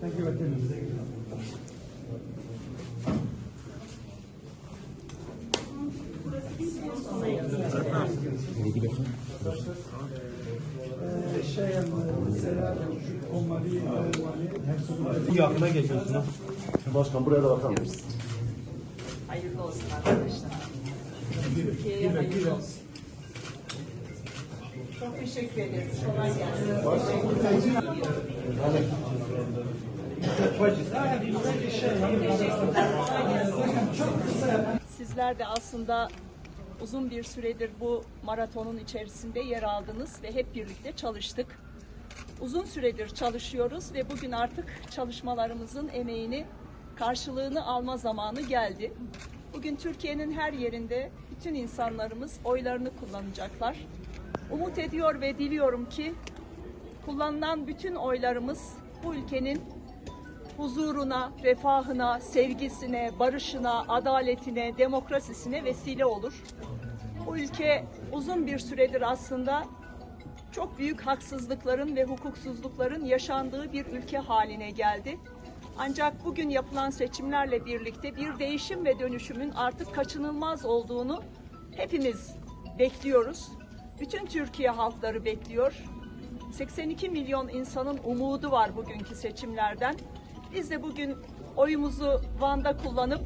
Thank you, attendance. Thank you. Ee, şey, mesela şu onları hani Yakına geçiyorsun ha. Başkan buraya da bakar mısın? Hayırlı olsun arkadaşlar. Türkiye'ye hayırlı olsun. Sizler de aslında uzun bir süredir bu maratonun içerisinde yer aldınız ve hep birlikte çalıştık. Uzun süredir çalışıyoruz ve bugün artık çalışmalarımızın emeğini, karşılığını alma zamanı geldi. Bugün Türkiye'nin her yerinde bütün insanlarımız oylarını kullanacaklar. Umut ediyor ve diliyorum ki kullanılan bütün oylarımız bu ülkenin huzuruna, refahına, sevgisine, barışına, adaletine, demokrasisine vesile olur. Bu ülke uzun bir süredir aslında çok büyük haksızlıkların ve hukuksuzlukların yaşandığı bir ülke haline geldi. Ancak bugün yapılan seçimlerle birlikte bir değişim ve dönüşümün artık kaçınılmaz olduğunu hepimiz bekliyoruz. Bütün Türkiye halkları bekliyor. 82 milyon insanın umudu var bugünkü seçimlerden. Biz de bugün oyumuzu Van'da kullanıp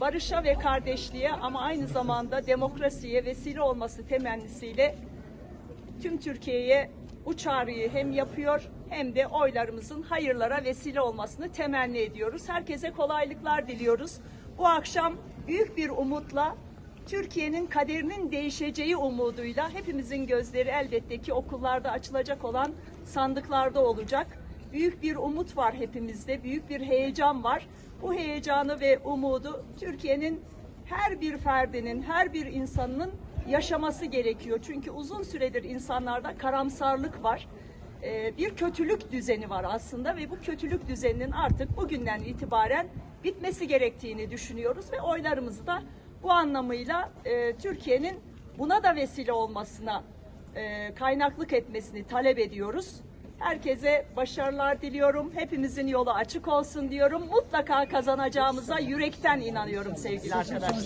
barışa ve kardeşliğe ama aynı zamanda demokrasiye vesile olması temennisiyle tüm Türkiye'ye bu çağrıyı hem yapıyor hem de oylarımızın hayırlara vesile olmasını temenni ediyoruz. Herkese kolaylıklar diliyoruz. Bu akşam büyük bir umutla Türkiye'nin kaderinin değişeceği umuduyla hepimizin gözleri elbette ki okullarda açılacak olan sandıklarda olacak. Büyük bir umut var hepimizde, büyük bir heyecan var. Bu heyecanı ve umudu Türkiye'nin her bir ferdinin, her bir insanın yaşaması gerekiyor. Çünkü uzun süredir insanlarda karamsarlık var. Ee, bir kötülük düzeni var aslında ve bu kötülük düzeninin artık bugünden itibaren bitmesi gerektiğini düşünüyoruz ve oylarımızı da bu anlamıyla e, Türkiye'nin buna da vesile olmasına e, kaynaklık etmesini talep ediyoruz. Herkese başarılar diliyorum. Hepimizin yolu açık olsun diyorum. Mutlaka kazanacağımıza yürekten inanıyorum sevgili arkadaşlar.